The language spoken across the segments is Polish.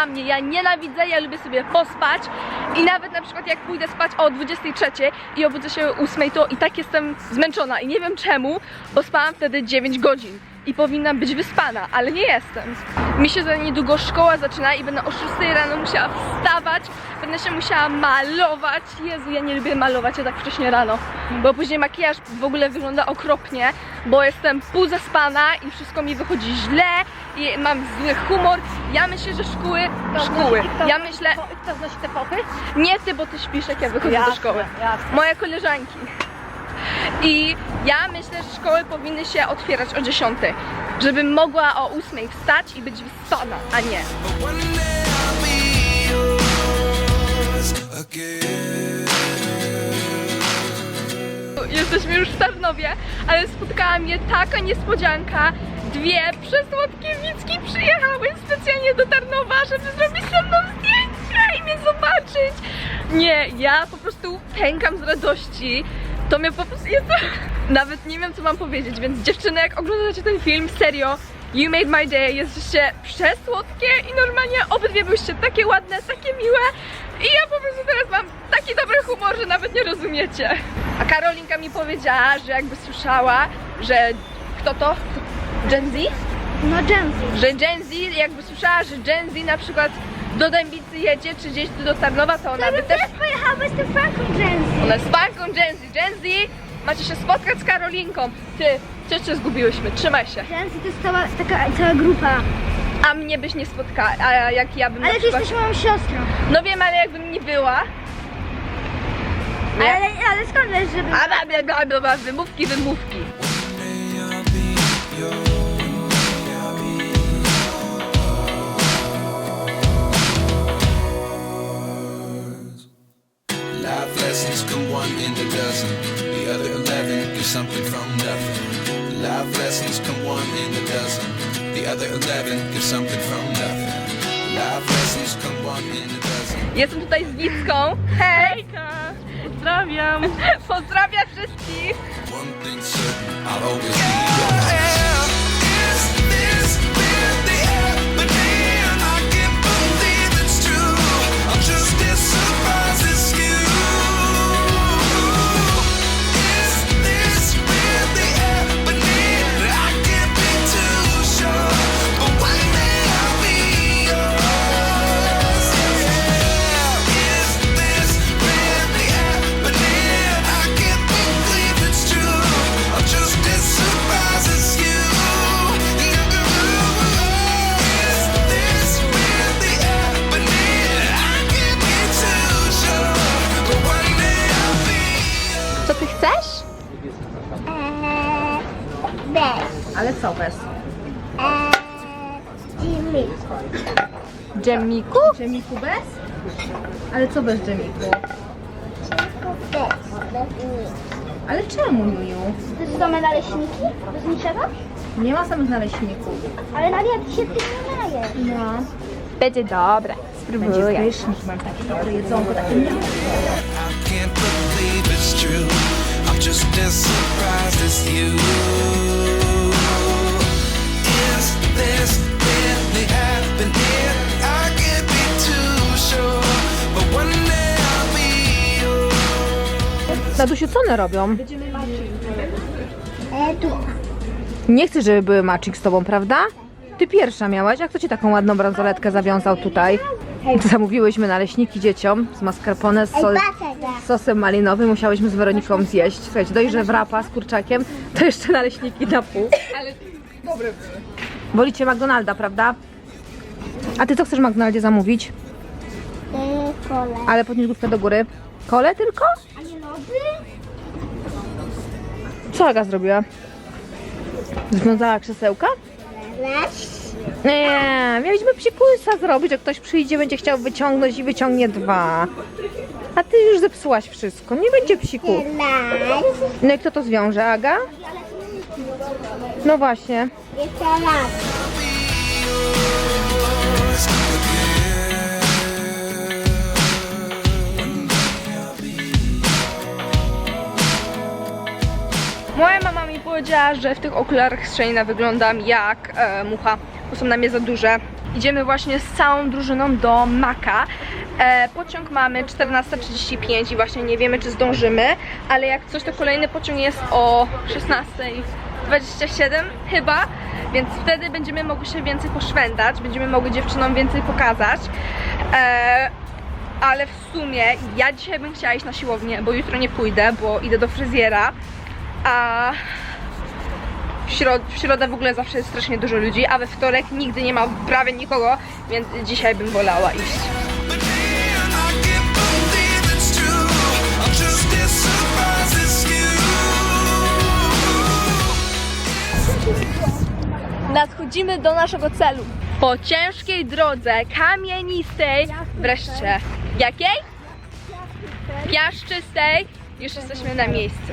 dla mnie. Ja nienawidzę, ja lubię sobie pospać i nawet na przykład jak pójdę spać o 23 i obudzę się o 8, to i tak jestem zmęczona i nie wiem czemu, bo spałam wtedy 9 godzin i powinnam być wyspana, ale nie jestem. Mi się za niedługo szkoła zaczyna i będę o 6 rano musiała wstawać, będę się musiała malować. Jezu, ja nie lubię malować się tak wcześnie rano, bo później makijaż w ogóle wygląda okropnie, bo jestem pół zaspana i wszystko mi wychodzi źle i mam zły humor. Ja myślę, że szkoły, szkoły. Ja myślę, Kto znosi te fochy? nie ty, bo ty śpisz jak ja wychodzę do Jasne, szkoły. jasne. Moje koleżanki. I ja myślę, że szkoły powinny się otwierać o 10, żebym mogła o 8 wstać i być wyspana, a nie. Jesteśmy już w Tarnowie, ale spotkała mnie taka niespodzianka. Dwie przesłodkie Wicki przyjechały specjalnie do Tarnowa, żeby zrobić ze mną zdjęcia i mnie zobaczyć. Nie, ja po prostu pękam z radości. To mnie po prostu jest... Nawet nie wiem, co mam powiedzieć, więc dziewczyny, jak oglądacie ten film, serio, You made my day, jesteście przesłodkie i normalnie obydwie byłyście takie ładne, takie miłe i ja po prostu teraz mam taki dobry humor, że nawet nie rozumiecie. A Karolinka mi powiedziała, że jakby słyszała, że kto to? Gen Z? No Jenzy. Że Gen Z, jakby słyszała, że Gen Z na przykład do Dębicy jedzie, czy gdzieś tu do Tarnowa, to ona by też... pojechała z tym Franką Jenzy. Ona Gen Z. Gen Z, macie się spotkać z Karolinką. Ty, coś cię zgubiłyśmy, trzymaj się. Jenzy to jest cała, taka cała grupa. A mnie byś nie spotkała, a jak ja bym na Ale ty przykład... jesteś moją siostrą. No wiem, ale jakbym nie była... Nie? Ale, ale skąd wiesz, żeby... A bla, bla, bla, bla, wymówki, wymówki. Jestem tutaj z Wicką. Hej! Hejka! Pozdrawiam! Pozdrawiam wszystkich! One certain, I'll always be your Ale co bez? Eee, Jimmy. Dżemiku? Dżemiku bez? Ale co bez dżemiku? Tylko bez. Bez nic. Ale czemu, Juju? To są same naleśniki? Bez niczego? Nie ma samych naleśników. Ale Nadia, ty się tym nie najesz. No. Będzie dobre. Spróbuję. mam takie dobre jedzonko, takie I yours. Dadusiu, co one robią? E, tu. Nie chcę, żeby były matching z tobą, prawda? Ty pierwsza miałaś, jak to ci taką ładną bransoletkę zawiązał tutaj? Zamówiłyśmy naleśniki dzieciom z mascarpone z, sol, z sosem malinowym. Musiałyśmy z Weroniką zjeść. Słuchajcie, dość, że wrapa z kurczakiem, to jeszcze naleśniki na pół. Ale dobre były. Wolicie McDonalda, prawda? A ty co chcesz w McDonaldzie zamówić? E. Ale podnieś główkę do góry. Kole tylko? A nie lody? Co Aga zrobiła? Związała krzesełka? Nie, mieliśmy psikusa zrobić, że ktoś przyjdzie, będzie chciał wyciągnąć i wyciągnie dwa. A ty już zepsułaś wszystko, nie będzie psiku. No i kto to zwiąże, Aga? No właśnie. Jeszcze raz. Moja mama mi powiedziała, że w tych okularach Shayna wyglądam jak e, mucha, bo są na mnie za duże. idziemy właśnie z całą drużyną do Maka. E, pociąg mamy 14.35 i właśnie nie wiemy czy zdążymy, ale jak coś to kolejny pociąg jest o 16.27 chyba, więc wtedy będziemy mogli się więcej poszwędać, będziemy mogli dziewczynom więcej pokazać. E, ale w sumie ja dzisiaj bym chciała iść na siłownię, bo jutro nie pójdę, bo idę do fryzjera, a w, środ- w środę w ogóle zawsze jest strasznie dużo ludzi, a we wtorek nigdy nie ma prawie nikogo, więc dzisiaj bym wolała iść. Nadchodzimy do naszego celu. Po ciężkiej drodze, kamienistej, wreszcie jakiej? Piaszczystej, już jesteśmy na miejscu.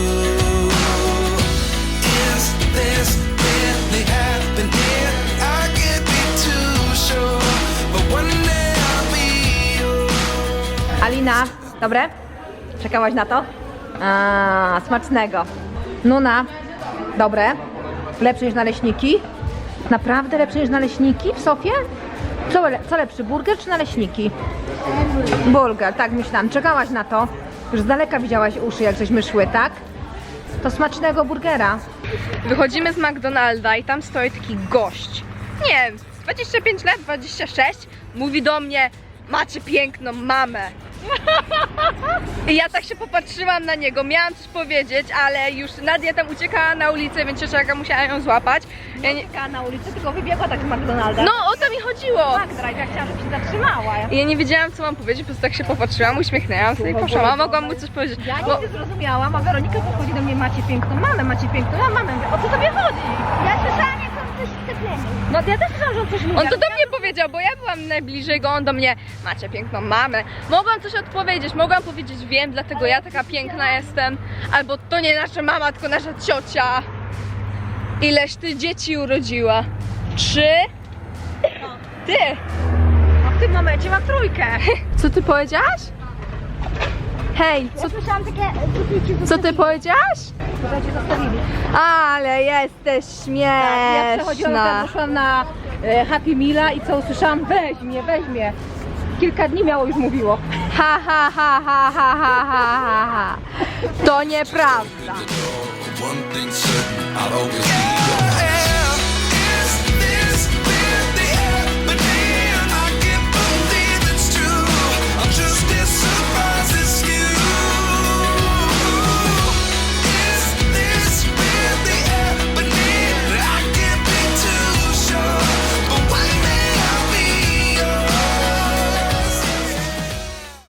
dobre? Czekałaś na to? A, smacznego. Nuna, dobre? Lepsze niż naleśniki? Naprawdę lepsze niż naleśniki w Sofie? Co, le- co lepszy, burger czy naleśniki? Burger, tak myślałam. Czekałaś na to. Już z daleka widziałaś uszy, jak żeśmy szły, tak? To smacznego burgera. Wychodzimy z McDonalda i tam stoi taki gość. Nie wiem, 25 lat, 26. Mówi do mnie, macie piękną mamę. I ja tak się popatrzyłam na niego, miałam coś powiedzieć, ale już Nadia tam uciekała na ulicę, więc ciociaka musiała ją złapać. Ja nie... na ulicy, tylko wybiegła tak z McDonalda. No o to mi chodziło. tak, Drive, ja chciałam, żeby się zatrzymała. I ja nie wiedziałam co mam powiedzieć, po prostu tak się popatrzyłam, uśmiechnęłam sobie i poszłam, a mogłam mu coś powiedzieć. Ja Bo... nic nie zrozumiałam, a Weronika podchodzi do mnie, macie piękną mamę, macie piękną mamę. Mówię, O co tobie chodzi? Ja słyszałam, coś No ja też słyszałam, że on coś. On to do mnie powiedział, bo ja byłam najbliżej go, on do mnie macie piękną mamę. Mogłam coś odpowiedzieć, mogłam powiedzieć wiem, dlatego ja taka piękna jestem. Albo to nie nasza mama, tylko nasza ciocia. Ileś ty dzieci urodziła? Trzy? Ty! A w tym momencie mam trójkę. Co ty powiedziałaś? Hej, co, Ja słyszałam takie co ty powiedziałaś? Ale jesteś śmieszna. Tak, ja przechodziłam, tam poszłam na e, Happy Meala i co usłyszałam? Weź mnie, weź mnie. Kilka dni miało już mówiło. Ha, ha, ha, ha, ha, ha, ha, ha. To nieprawda.